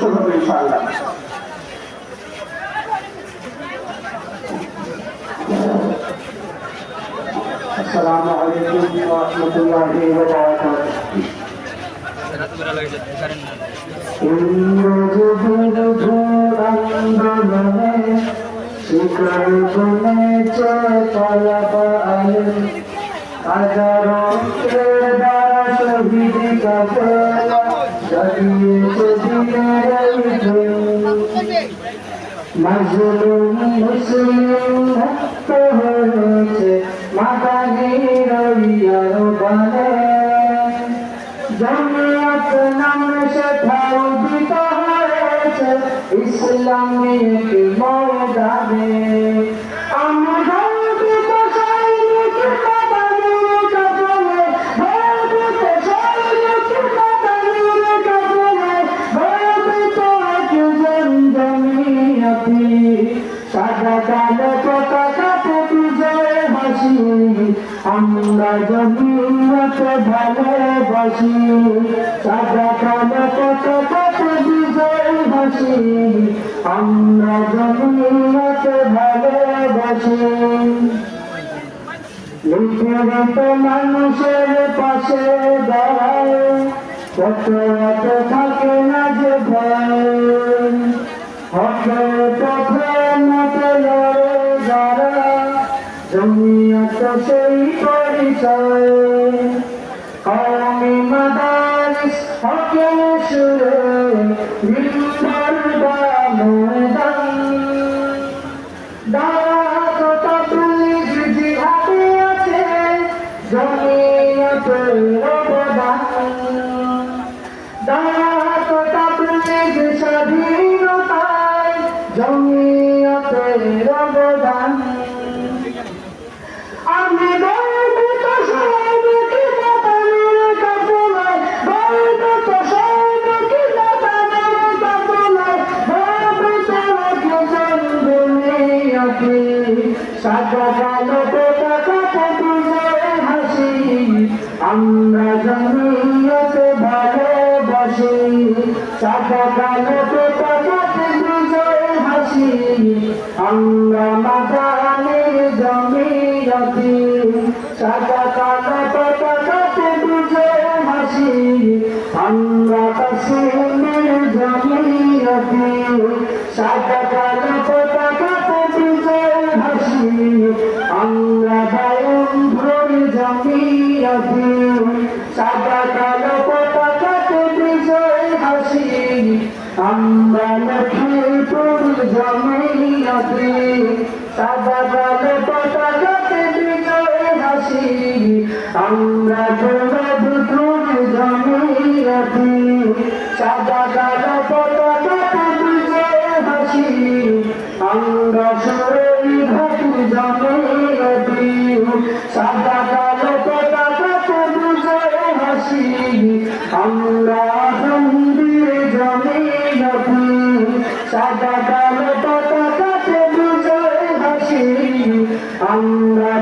শুরু হবে ইনশাআল্লাহ আসসালামু আলাইকুম ওয়া রাহমাতুল্লাহি ওয়া বারাকাতুহু ইন্দ্রযুগের আন্দোলনে শিকার বনেছে পলাপালে হাজারো মাজলুম মুসলিম মুক্ত হয়েছে মাদানির ইয়ার বানে জমিয়ত নামে সেথাও দিত হয়েছে ইসলামিক ময়দানে আমরা জমিয়তে ভালোবাসি, সাদা কালো পতাকাতে বিজয় হাসি আমরা জমিয়তে ভালোবাসি। নিপীড়িত মানুষের পাশে দাঁড়ায় কত এত থাকে না যে ভয়। পথে মতে জমিয়ত সেই পরিচয় আমি মাদারিস হকে সুরে নির্ভর বা ময়দান দাঁড়াতটা পুলিশ জিহাদে আছে জমিয়তের অবদান দাঁড়াতটা সাদা কালো পতাকাতে বিজয় হাসি। আমরা জমিয়তে ভালোবাসি। সাদা কালো পতাকাতে বিজয় হাসি। আমরা মাতানের জমিয়তি সাদা কালো পতাকাতে বিজয় হাসি। আমরা কাশ্মীর জমিয়তি সাদা আমরা বায়ুভ্রর জমিয়তি সাদা কালো পতাকাতে বিজয় হাসি। আমরা লক্ষ্মীপুর জমিয়তি সাদা কালো পতাকাতে বিজয় হাসি। আমরা দৌলতপুর জমিয়তি সাদা কালো সাদা কালো পতাকাতে বিজয় হাসি। আমরা মন্দির জমিয়তি সাদা কালো পতাকাতে বিজয় হাসি। আমরা